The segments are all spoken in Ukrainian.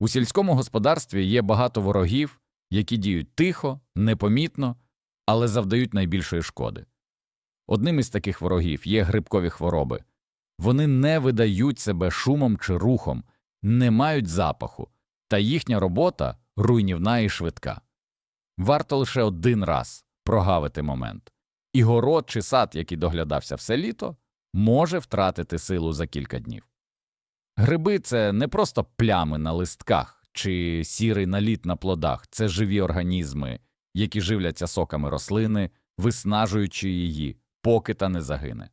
У сільському господарстві є багато ворогів, які діють тихо, непомітно, але завдають найбільшої шкоди. Одним із таких ворогів є грибкові хвороби. Вони не видають себе шумом чи рухом, не мають запаху, та їхня робота руйнівна і швидка. Варто лише один раз прогавити момент, і город чи сад, який доглядався все літо, може втратити силу за кілька днів. Гриби це не просто плями на листках чи сірий наліт на плодах, це живі організми, які живляться соками рослини, виснажуючи її, поки та не загине.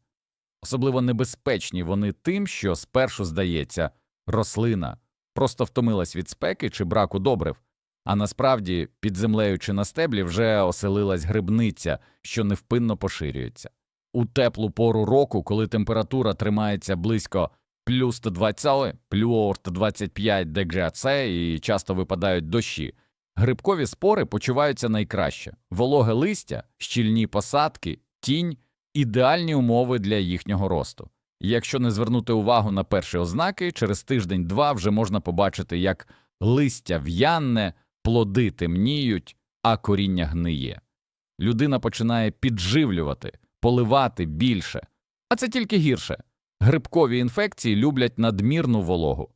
Особливо небезпечні вони тим, що спершу здається, рослина просто втомилась від спеки чи браку добрив, а насправді під землею чи на стеблі вже оселилась грибниця, що невпинно поширюється. У теплу пору року, коли температура тримається близько плюс 120, плюс 25 деградус і часто випадають дощі, грибкові спори почуваються найкраще. Вологе листя, щільні посадки, тінь ідеальні умови для їхнього росту. Якщо не звернути увагу на перші ознаки, через тиждень-два вже можна побачити, як листя в'янне, плоди темніють, а коріння гниє. Людина починає підживлювати, поливати більше. А це тільки гірше. Грибкові інфекції люблять надмірну вологу.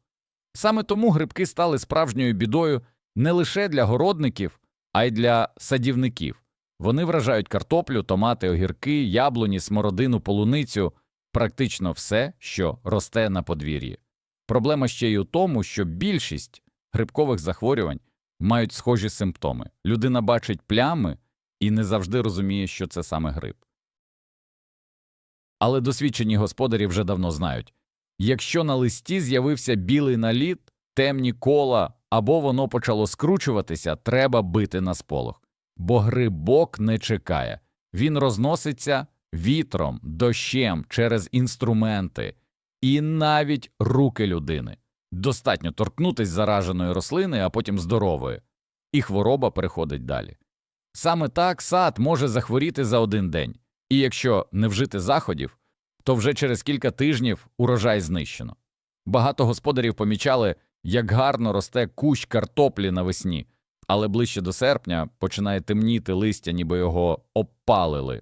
Саме тому грибки стали справжньою бідою не лише для городників, а й для садівників. Вони вражають картоплю, томати, огірки, яблуні, смородину, полуницю практично все, що росте на подвір'ї. Проблема ще й у тому, що більшість грибкових захворювань мають схожі симптоми. Людина бачить плями і не завжди розуміє, що це саме гриб. Але досвідчені господарі вже давно знають якщо на листі з'явився білий наліт, темні кола або воно почало скручуватися, треба бити на сполох. Бо грибок не чекає, він розноситься вітром, дощем через інструменти і навіть руки людини. Достатньо торкнутись зараженої рослини, а потім здорової, і хвороба переходить далі. Саме так сад може захворіти за один день, і якщо не вжити заходів, то вже через кілька тижнів урожай знищено. Багато господарів помічали, як гарно росте кущ картоплі навесні, але ближче до серпня починає темніти листя, ніби його обпалили.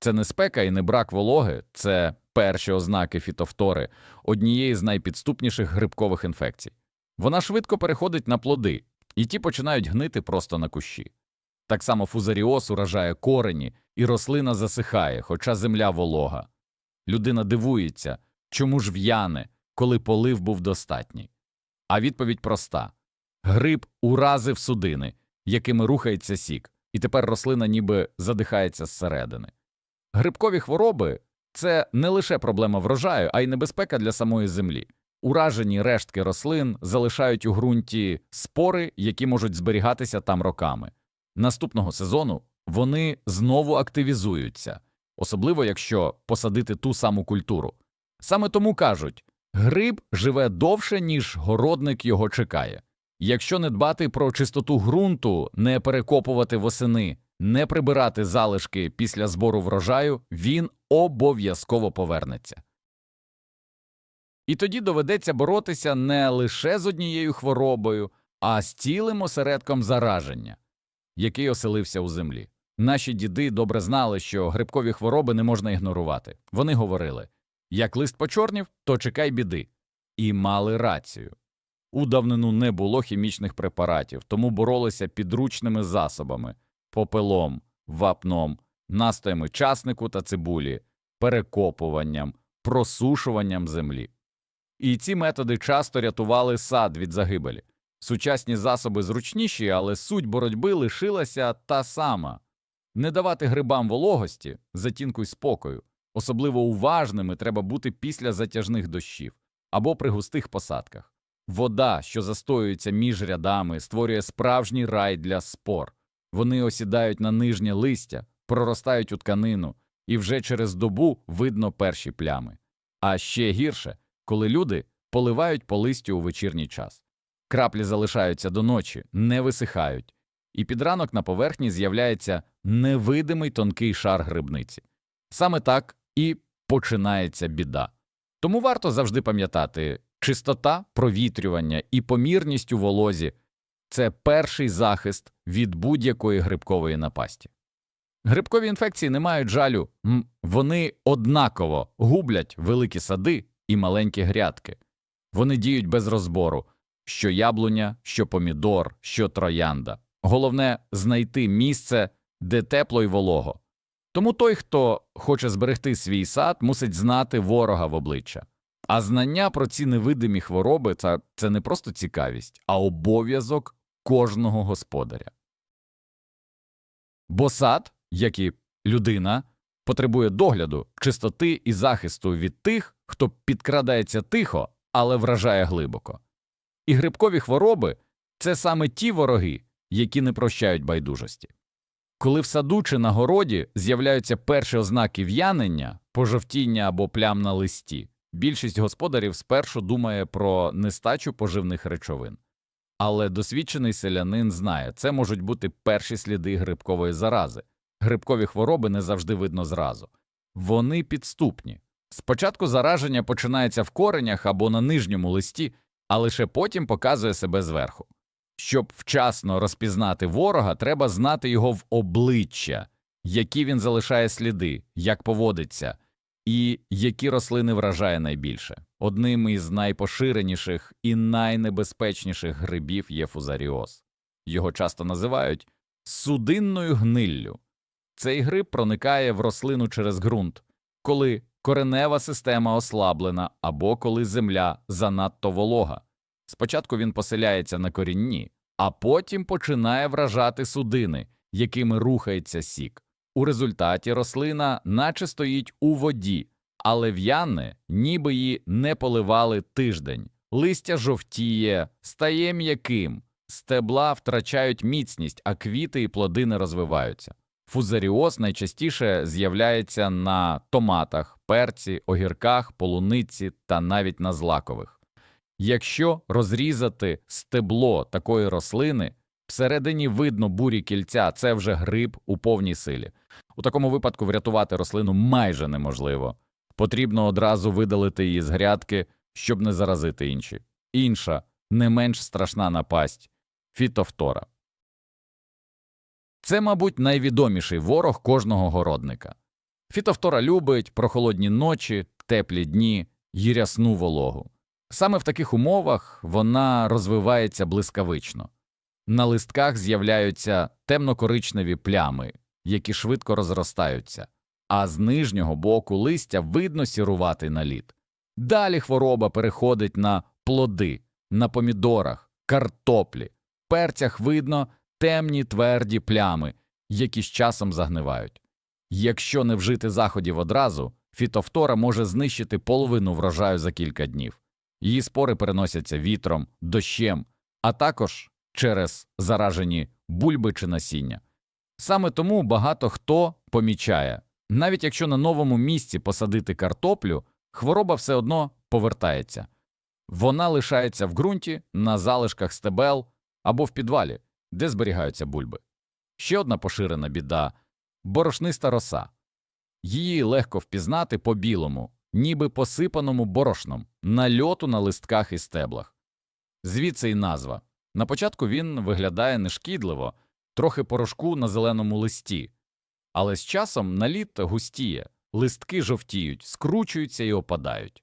Це не спека і не брак вологи, це перші ознаки фітофтори, однієї з найпідступніших грибкових інфекцій. Вона швидко переходить на плоди, і ті починають гнити просто на кущі. Так само фузаріоз уражає корені, і рослина засихає, хоча земля волога. Людина дивується, чому ж в'яне, коли полив був достатній. А відповідь проста гриб уразив судини, якими рухається сік, і тепер рослина ніби задихається зсередини. Грибкові хвороби це не лише проблема врожаю, а й небезпека для самої землі. Уражені рештки рослин залишають у ґрунті спори, які можуть зберігатися там роками. Наступного сезону вони знову активізуються, особливо якщо посадити ту саму культуру. Саме тому кажуть гриб живе довше, ніж городник його чекає. Якщо не дбати про чистоту ґрунту, не перекопувати восени, не прибирати залишки після збору врожаю, він обов'язково повернеться. І тоді доведеться боротися не лише з однією хворобою, а з цілим осередком зараження, який оселився у землі. Наші діди добре знали, що грибкові хвороби не можна ігнорувати. Вони говорили як лист почорнів, то чекай біди. І мали рацію. У давнину не було хімічних препаратів, тому боролися підручними засобами попелом, вапном, настоями часнику та цибулі, перекопуванням, просушуванням землі. І ці методи часто рятували сад від загибелі. Сучасні засоби зручніші, але суть боротьби лишилася та сама не давати грибам вологості, затінку й спокою. Особливо уважними треба бути після затяжних дощів або при густих посадках. Вода, що застоюється між рядами, створює справжній рай для спор. Вони осідають на нижнє листя, проростають у тканину, і вже через добу видно перші плями. А ще гірше, коли люди поливають по листю у вечірній час. Краплі залишаються до ночі, не висихають, і під ранок на поверхні з'являється невидимий тонкий шар грибниці. Саме так і починається біда. Тому варто завжди пам'ятати Чистота, провітрювання і помірність у волозі це перший захист від будь-якої грибкової напасті. Грибкові інфекції не мають жалю, вони однаково гублять великі сади і маленькі грядки. Вони діють без розбору що яблуня, що помідор, що троянда. Головне знайти місце, де тепло й волого. Тому той, хто хоче зберегти свій сад, мусить знати ворога в обличчя. А знання про ці невидимі хвороби це, це не просто цікавість, а обов'язок кожного господаря. Бо сад, як і людина, потребує догляду, чистоти і захисту від тих, хто підкрадається тихо, але вражає глибоко. І грибкові хвороби це саме ті вороги, які не прощають байдужості. Коли в саду чи на городі з'являються перші ознаки в'янення, пожовтіння або плям на листі, більшість господарів спершу думає про нестачу поживних речовин. Але досвідчений селянин знає, це можуть бути перші сліди грибкової зарази. Грибкові хвороби не завжди видно зразу. Вони підступні. Спочатку зараження починається в коренях або на нижньому листі, а лише потім показує себе зверху. Щоб вчасно розпізнати ворога, треба знати його в обличчя, які він залишає сліди, як поводиться, і які рослини вражає найбільше. Одним із найпоширеніших і найнебезпечніших грибів є фузаріоз. Його часто називають судинною гниллю. Цей гриб проникає в рослину через ґрунт, коли коренева система ослаблена або коли земля занадто волога. Спочатку він поселяється на корінні, а потім починає вражати судини, якими рухається сік. У результаті рослина наче стоїть у воді, але в'яне, ніби її не поливали тиждень. Листя жовтіє, стає м'яким, стебла втрачають міцність, а квіти і плоди не розвиваються. Фузаріоз найчастіше з'являється на томатах, перці, огірках, полуниці та навіть на злакових. Якщо розрізати стебло такої рослини, всередині видно бурі кільця, це вже гриб у повній силі. У такому випадку врятувати рослину майже неможливо. Потрібно одразу видалити її з грядки, щоб не заразити інші. Інша, не менш страшна напасть фітофтора. Це, мабуть, найвідоміший ворог кожного городника. Фітофтора любить прохолодні ночі, теплі дні й рясну вологу. Саме в таких умовах вона розвивається блискавично. На листках з'являються темно-коричневі плями, які швидко розростаються, а з нижнього боку листя видно сіруватий наліт. Далі хвороба переходить на плоди, на помідорах, картоплі, перцях видно темні тверді плями, які з часом загнивають. Якщо не вжити заходів одразу, фітофтора може знищити половину врожаю за кілька днів. Її спори переносяться вітром, дощем, а також через заражені бульби чи насіння. Саме тому багато хто помічає, навіть якщо на новому місці посадити картоплю, хвороба все одно повертається. Вона лишається в ґрунті, на залишках стебел або в підвалі, де зберігаються бульби. Ще одна поширена біда борошниста роса. Її легко впізнати по білому, ніби посипаному борошном, нальоту на листках і стеблах. Звідси й назва. На початку він виглядає нешкідливо, трохи порошку на зеленому листі, але з часом наліт густіє, листки жовтіють, скручуються і опадають.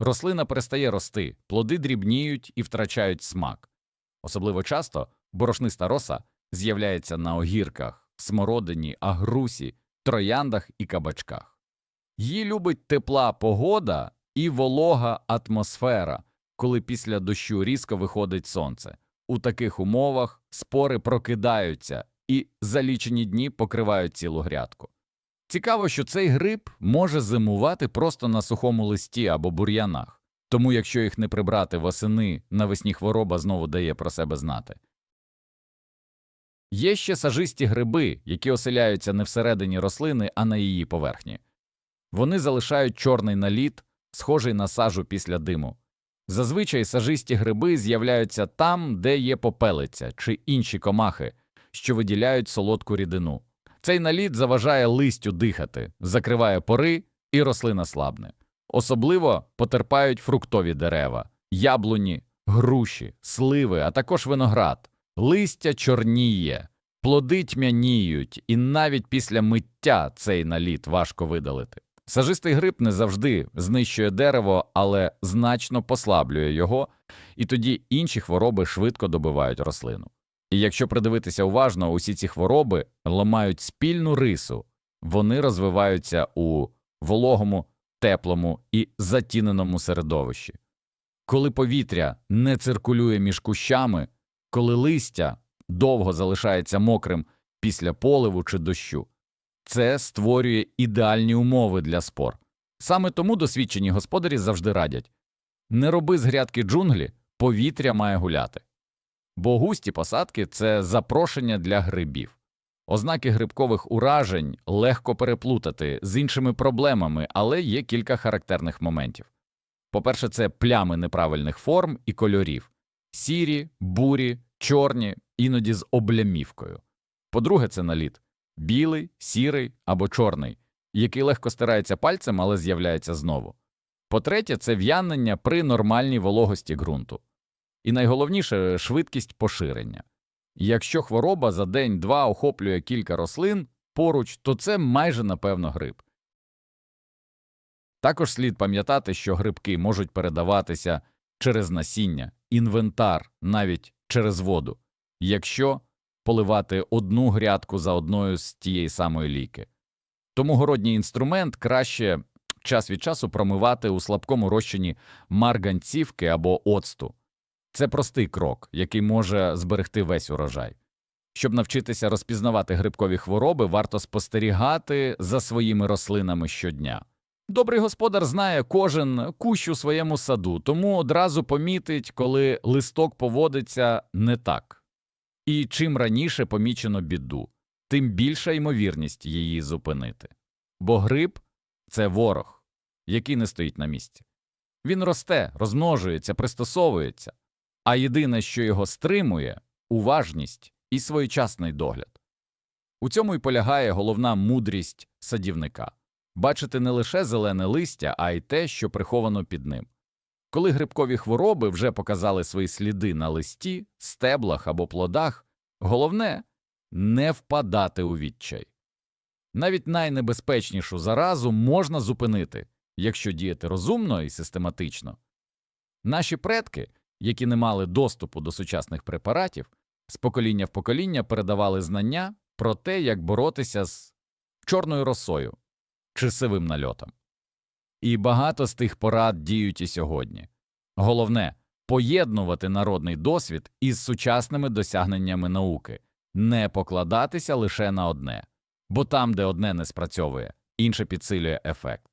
Рослина перестає рости, плоди дрібніють і втрачають смак. Особливо часто борошниста роса з'являється на огірках, смородині, агрусі, трояндах і кабачках. Її любить тепла погода і волога атмосфера, коли після дощу різко виходить сонце. У таких умовах спори прокидаються і за лічені дні покривають цілу грядку. Цікаво, що цей гриб може зимувати просто на сухому листі або бур'янах, тому якщо їх не прибрати восени, навесні хвороба знову дає про себе знати. Є ще сажисті гриби, які оселяються не всередині рослини, а на її поверхні. Вони залишають чорний наліт, схожий на сажу після диму. Зазвичай сажисті гриби з'являються там, де є попелиця чи інші комахи, що виділяють солодку рідину. Цей наліт заважає листю дихати, закриває пори і рослина слабне. Особливо потерпають фруктові дерева, яблуні, груші, сливи, а також виноград. Листя чорніє, плоди тьмяніють, і навіть після миття цей наліт важко видалити. Сажистий гриб не завжди знищує дерево, але значно послаблює його, і тоді інші хвороби швидко добивають рослину. І якщо придивитися уважно, усі ці хвороби ламають спільну рису, вони розвиваються у вологому, теплому і затіненому середовищі. Коли повітря не циркулює між кущами, коли листя довго залишається мокрим після поливу чи дощу, це створює ідеальні умови для спор. Саме тому досвідчені господарі завжди радять не роби з грядки джунглі, повітря має гуляти. Бо густі посадки це запрошення для грибів. Ознаки грибкових уражень легко переплутати з іншими проблемами, але є кілька характерних моментів. По-перше, це плями неправильних форм і кольорів сірі, бурі, чорні, іноді з облямівкою. По-друге, це наліт білий, сірий або чорний, який легко стирається пальцем, але з'являється знову. По-третє, це в'янення при нормальній вологості ґрунту. І найголовніше швидкість поширення. Якщо хвороба за день-два охоплює кілька рослин поруч, то це майже напевно грип. Також слід пам'ятати, що грибки можуть передаватися через насіння, інвентар, навіть через воду, якщо поливати одну грядку за одною з тієї самої ліки. Тому городній інструмент краще час від часу промивати у слабкому розчині марганцівки або оцту. Це простий крок, який може зберегти весь урожай. Щоб навчитися розпізнавати грибкові хвороби, варто спостерігати за своїми рослинами щодня. Добрий господар знає кожен кущ у своєму саду, тому одразу помітить, коли листок поводиться не так. І чим раніше помічено біду, тим більша ймовірність її зупинити. Бо гриб це ворог, який не стоїть на місці. Він росте, розмножується, пристосовується, а єдине, що його стримує уважність і своєчасний догляд. У цьому й полягає головна мудрість садівника бачити не лише зелене листя, а й те, що приховано під ним. Коли грибкові хвороби вже показали свої сліди на листі, стеблах або плодах, головне не впадати у відчай. Навіть найнебезпечнішу заразу можна зупинити, якщо діяти розумно і систематично. Наші предки, які не мали доступу до сучасних препаратів, з покоління в покоління передавали знання про те, як боротися з чорною росою чи сивим нальотом. І багато з тих порад діють і сьогодні. Головне поєднувати народний досвід із сучасними досягненнями науки, не покладатися лише на одне, бо там, де одне не спрацьовує, інше підсилює ефект.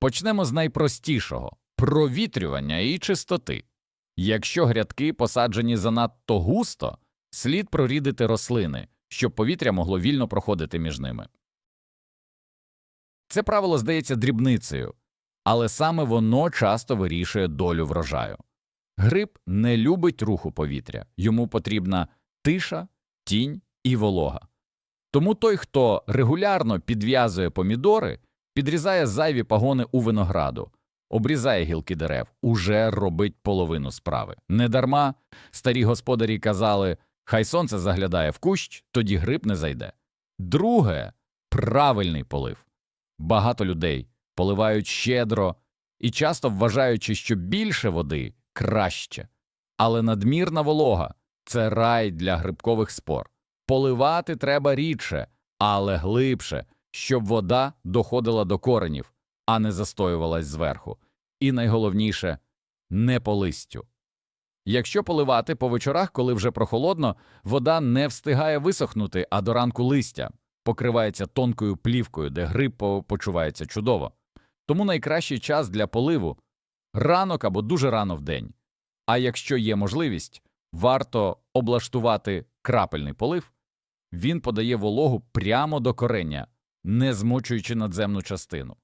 Почнемо з найпростішого провітрювання і чистоти. Якщо грядки посаджені занадто густо, слід прорідити рослини, щоб повітря могло вільно проходити між ними. Це правило здається дрібницею, але саме воно часто вирішує долю врожаю. Гриб не любить руху повітря, йому потрібна тиша, тінь і волога. Тому той, хто регулярно підв'язує помідори, підрізає зайві пагони у винограду, обрізає гілки дерев, уже робить половину справи. Недарма старі господарі казали хай сонце заглядає в кущ, тоді гриб не зайде. Друге правильний полив. Багато людей поливають щедро і часто вважаючи, що більше води краще, але надмірна волога це рай для грибкових спор. Поливати треба рідше, але глибше, щоб вода доходила до коренів, а не застоювалась зверху. І найголовніше не по листю. Якщо поливати по вечорах, коли вже прохолодно, вода не встигає висохнути, а до ранку листя покривається тонкою плівкою, де гриб почувається чудово. Тому найкращий час для поливу ранок або дуже рано в день. А якщо є можливість, варто облаштувати крапельний полив. Він подає вологу прямо до корення, не змочуючи надземну частину.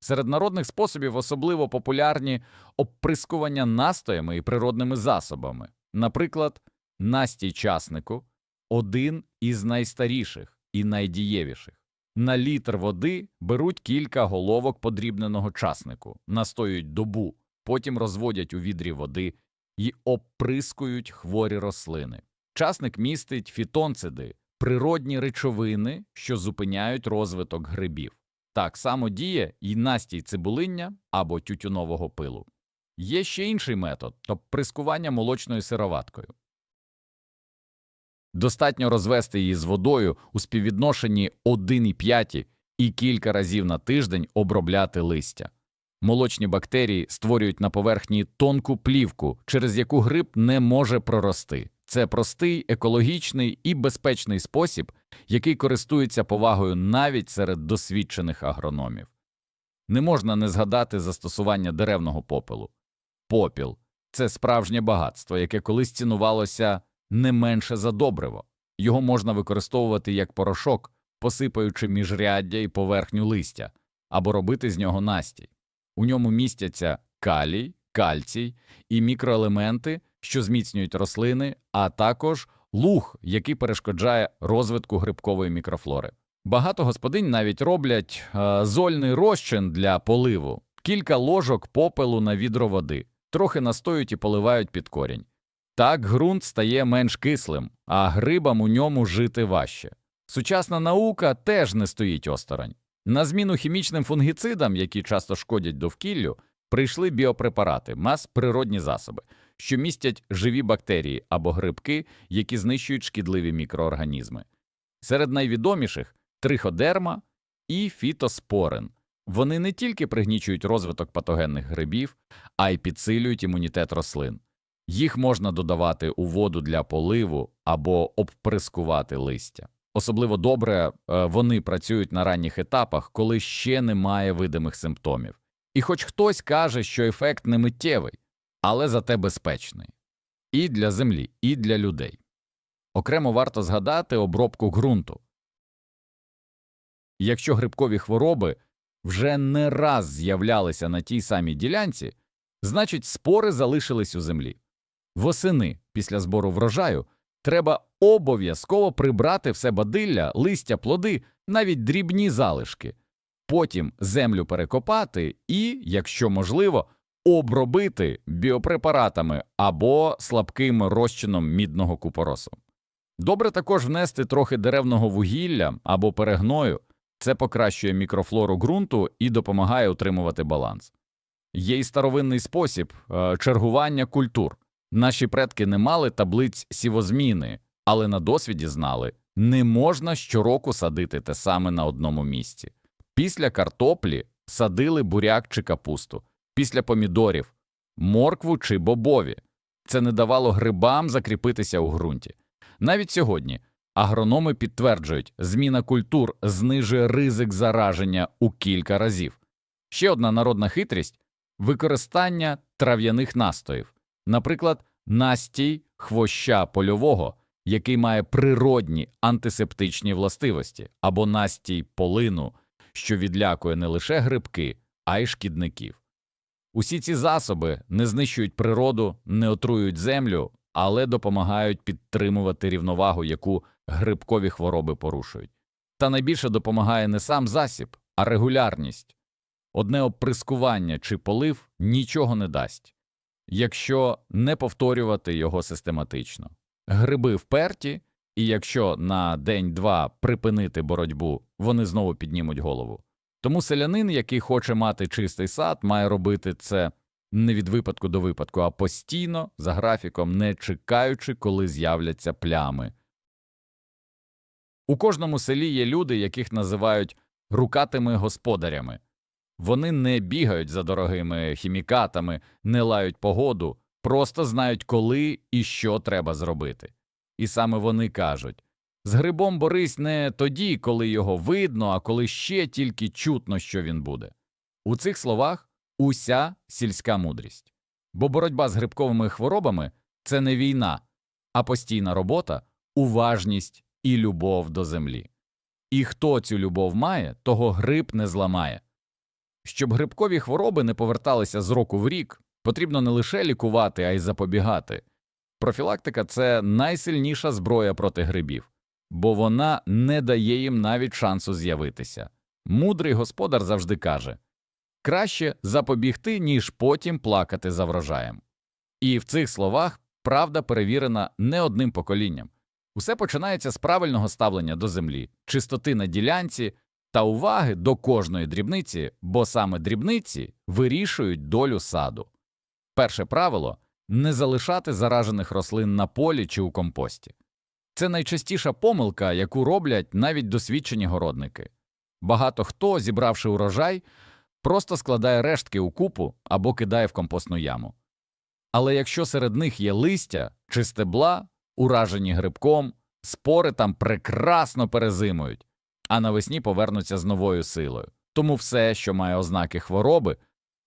Серед народних способів особливо популярні оприскування настоями і природними засобами. Наприклад, настій часнику один із найстаріших і найдієвіших. На літр води беруть кілька головок подрібненого часнику, настоюють добу, потім розводять у відрі води і оприскують хворі рослини. Часник містить фітонциди, природні речовини, що зупиняють розвиток грибів. Так само діє і настій цибулиння або тютюнового пилу. Є ще інший метод – то прискування молочною сироваткою. Достатньо розвести її з водою у співвідношенні 1,5 і кілька разів на тиждень обробляти листя. Молочні бактерії створюють на поверхні тонку плівку, через яку гриб не може прорости. Це простий, екологічний і безпечний спосіб, який користується повагою навіть серед досвідчених агрономів. Не можна не згадати застосування деревного попелу. Попіл це справжнє багатство, яке колись цінувалося не менше за добриво. Його можна використовувати як порошок, посипаючи міжряддя і поверхню листя, або робити з нього настій. У ньому містяться калій, кальцій і мікроелементи, що зміцнюють рослини, а також луг, який перешкоджає розвитку грибкової мікрофлори. Багато господинь навіть роблять е, зольний розчин для поливу, кілька ложок попелу на відро води, трохи настоють і поливають під корінь. Так ґрунт стає менш кислим, а грибам у ньому жити важче. Сучасна наука теж не стоїть осторонь. На зміну хімічним фунгіцидам, які часто шкодять довкіллю, прийшли біопрепарати, мас природні засоби, що містять живі бактерії або грибки, які знищують шкідливі мікроорганізми. Серед найвідоміших триходерма і фітоспорин. Вони не тільки пригнічують розвиток патогенних грибів, а й підсилюють імунітет рослин. Їх можна додавати у воду для поливу або обприскувати листя. Особливо добре е, вони працюють на ранніх етапах, коли ще немає видимих симптомів. І хоч хтось каже, що ефект не миттєвий, але зате безпечний і для землі, і для людей. Окремо варто згадати обробку ґрунту. Якщо грибкові хвороби вже не раз з'являлися на тій самій ділянці, значить спори залишились у землі. Восени після збору врожаю треба обов'язково прибрати все бадилля, листя, плоди, навіть дрібні залишки, потім землю перекопати і, якщо можливо, обробити біопрепаратами або слабким розчином мідного купоросу. Добре також внести трохи деревного вугілля або перегною, це покращує мікрофлору ґрунту і допомагає утримувати баланс. Є й старовинний спосіб е, чергування культур. Наші предки не мали таблиць сівозміни, але на досвіді знали, не можна щороку садити те саме на одному місці. Після картоплі садили буряк чи капусту, після помідорів моркву чи бобові. Це не давало грибам закріпитися у ґрунті. Навіть сьогодні агрономи підтверджують, зміна культур знижує ризик зараження у кілька разів. Ще одна народна хитрість використання трав'яних настоїв, наприклад, настій хвоща польового, який має природні антисептичні властивості, або настій полину, що відлякує не лише грибки, а й шкідників. Усі ці засоби не знищують природу, не отруюють землю, але допомагають підтримувати рівновагу, яку грибкові хвороби порушують. Та найбільше допомагає не сам засіб, а регулярність. Одне оприскування чи полив нічого не дасть, якщо не повторювати його систематично. Гриби вперті, і якщо на день-два припинити боротьбу, вони знову піднімуть голову. Тому селянин, який хоче мати чистий сад, має робити це не від випадку до випадку, а постійно, за графіком, не чекаючи, коли з'являться плями. У кожному селі є люди, яких називають рукатими господарями. Вони не бігають за дорогими хімікатами, не лають погоду, просто знають, коли і що треба зробити. І саме вони кажуть з грибом борись не тоді, коли його видно, а коли ще тільки чутно, що він буде. У цих словах уся сільська мудрість. Бо боротьба з грибковими хворобами це не війна, а постійна робота, уважність і любов до землі. І хто цю любов має, того гриб не зламає. Щоб грибкові хвороби не поверталися з року в рік, потрібно не лише лікувати, а й запобігати. Профілактика це найсильніша зброя проти грибів, бо вона не дає їм навіть шансу з'явитися. Мудрий господар завжди каже краще запобігти, ніж потім плакати за врожаєм. І в цих словах правда перевірена не одним поколінням. Усе починається з правильного ставлення до землі, чистоти на ділянці та уваги до кожної дрібниці, бо саме дрібниці вирішують долю саду. Перше правило не залишати заражених рослин на полі чи у компості. Це найчастіша помилка, яку роблять навіть досвідчені городники. Багато хто, зібравши урожай, просто складає рештки у купу або кидає в компостну яму. Але якщо серед них є листя чи стебла, уражені грибком, спори там прекрасно перезимують, а навесні повернуться з новою силою. Тому все, що має ознаки хвороби,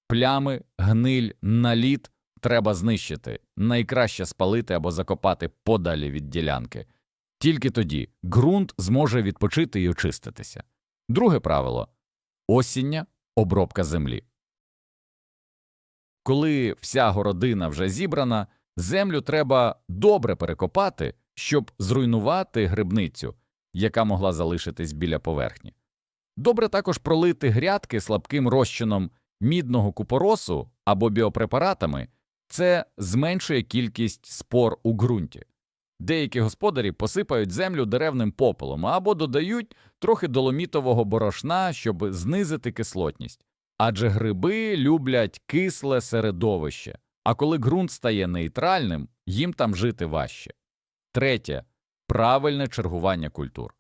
плями, гниль, наліт, треба знищити, найкраще спалити або закопати подалі від ділянки. Тільки тоді ґрунт зможе відпочити і очиститися. Друге правило осіння обробка землі. Коли вся городина вже зібрана, землю треба добре перекопати, щоб зруйнувати грибницю, яка могла залишитись біля поверхні. Добре також пролити грядки слабким розчином мідного купоросу або біопрепаратами це зменшує кількість спор у ґрунті. Деякі господарі посипають землю деревним попелом або додають трохи доломітового борошна, щоб знизити кислотність. Адже гриби люблять кисле середовище, а коли ґрунт стає нейтральним, їм там жити важче. Третє правильне чергування культур.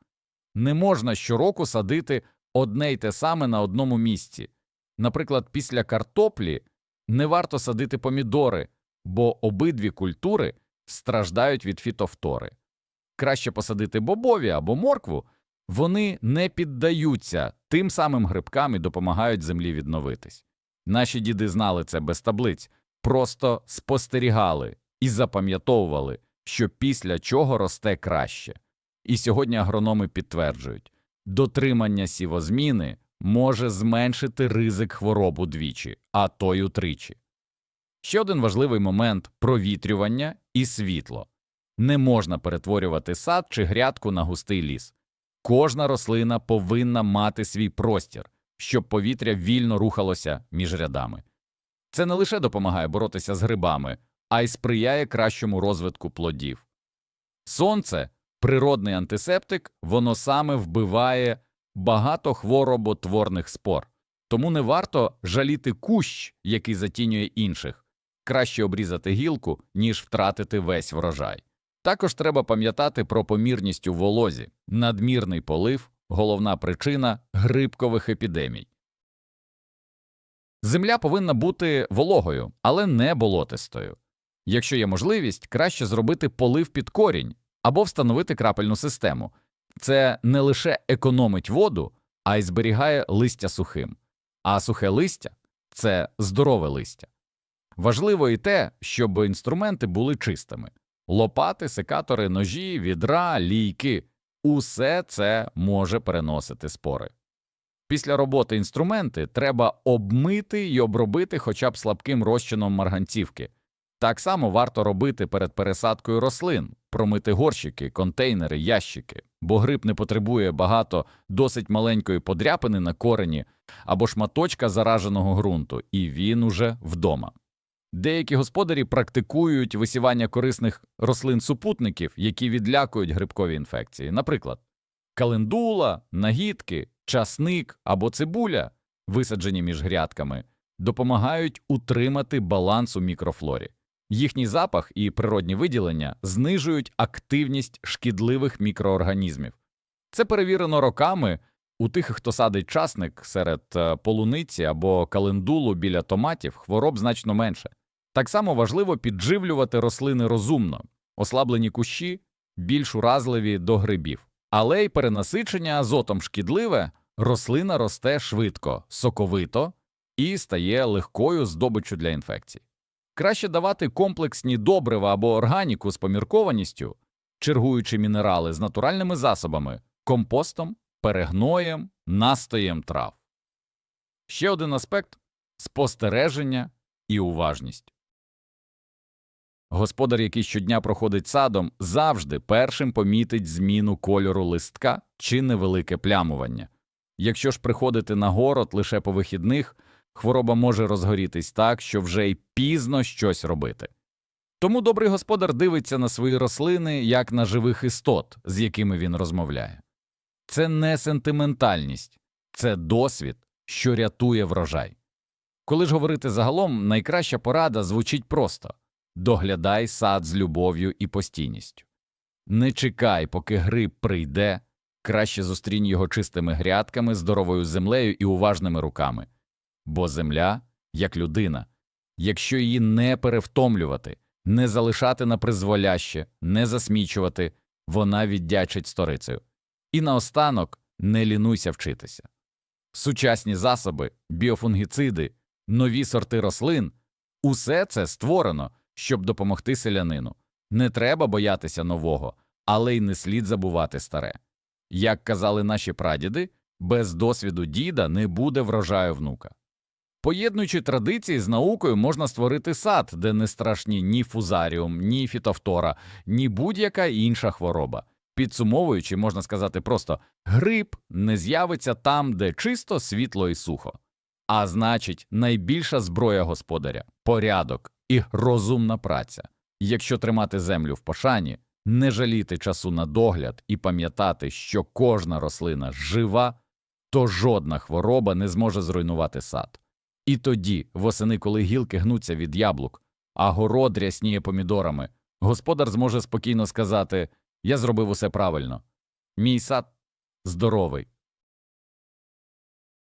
Не можна щороку садити одне й те саме на одному місці. Наприклад, після картоплі не варто садити помідори, бо обидві культури страждають від фітофтори. Краще посадити бобові або моркву, вони не піддаються тим самим грибкам і допомагають землі відновитись. Наші діди знали це без таблиць, просто спостерігали і запам'ятовували, що після чого росте краще. І сьогодні агрономи підтверджують, дотримання сівозміни може зменшити ризик хвороб удвічі, а то й утричі. Ще один важливий момент провітрювання і світло. Не можна перетворювати сад чи грядку на густий ліс. Кожна рослина повинна мати свій простір, щоб повітря вільно рухалося між рядами. Це не лише допомагає боротися з грибами, а й сприяє кращому розвитку плодів. Сонце природний антисептик, воно саме вбиває багато хвороботворних спор, тому не варто жаліти кущ, який затінює інших краще обрізати гілку, ніж втратити весь врожай. Також треба пам'ятати про помірність у волозі, надмірний полив головна причина грибкових епідемій. Земля повинна бути вологою, але не болотистою. Якщо є можливість, краще зробити полив під корінь або встановити крапельну систему. Це не лише економить воду, а й зберігає листя сухим. А сухе листя це здорове листя. Важливо і те, щоб інструменти були чистими лопати, секатори, ножі, відра, лійки усе це може переносити спори. Після роботи інструменти треба обмити й обробити хоча б слабким розчином марганцівки. Так само варто робити перед пересадкою рослин, промити горщики, контейнери, ящики, бо гриб не потребує багато досить маленької подряпини на корені або шматочка зараженого ґрунту, і він уже вдома. Деякі господарі практикують висівання корисних рослин-супутників, які відлякують грибкові інфекції, наприклад, календула, нагідки, часник або цибуля, висаджені між грядками, допомагають утримати баланс у мікрофлорі. Їхній запах і природні виділення знижують активність шкідливих мікроорганізмів. Це перевірено роками у тих, хто садить часник серед е, полуниці або календулу біля томатів, хвороб значно менше. Так само важливо підживлювати рослини розумно, ослаблені кущі більш уразливі до грибів, але й перенасичення азотом шкідливе, рослина росте швидко, соковито і стає легкою здобиччю для інфекцій. Краще давати комплексні добрива або органіку з поміркованістю, чергуючи мінерали з натуральними засобами, компостом, перегноєм, настоєм трав. Ще один аспект спостереження і уважність. Господар, який щодня проходить садом, завжди першим помітить зміну кольору листка чи невелике плямування. Якщо ж приходити на город лише по вихідних, хвороба може розгорітись так, що вже й пізно щось робити. Тому добрий господар дивиться на свої рослини як на живих істот, з якими він розмовляє. Це не сентиментальність, це досвід, що рятує врожай. Коли ж говорити загалом, найкраща порада звучить просто доглядай сад з любов'ю і постійністю. Не чекай, поки гриб прийде, краще зустрінь його чистими грядками, здоровою землею і уважними руками. Бо земля, як людина, якщо її не перевтомлювати, не залишати на призволяще, не засмічувати, вона віддячить сторицею. І наостанок не лінуйся вчитися. Сучасні засоби, біофунгіциди, нові сорти рослин усе це створено, щоб допомогти селянину. Не треба боятися нового, але й не слід забувати старе. Як казали наші прадіди, без досвіду діда не буде врожаю внука. Поєднуючи традиції з наукою, можна створити сад, де не страшні ні фузаріум, ні фітофтора, ні будь-яка інша хвороба. Підсумовуючи, можна сказати просто гриб не з'явиться там, де чисто, світло і сухо. А значить, найбільша зброя господаря порядок і розумна праця. Якщо тримати землю в пошані, не жаліти часу на догляд і пам'ятати, що кожна рослина жива, то жодна хвороба не зможе зруйнувати сад. І тоді, восени, коли гілки гнуться від яблук, а город рясніє помідорами, господар зможе спокійно сказати: Я зробив усе правильно. Мій сад здоровий,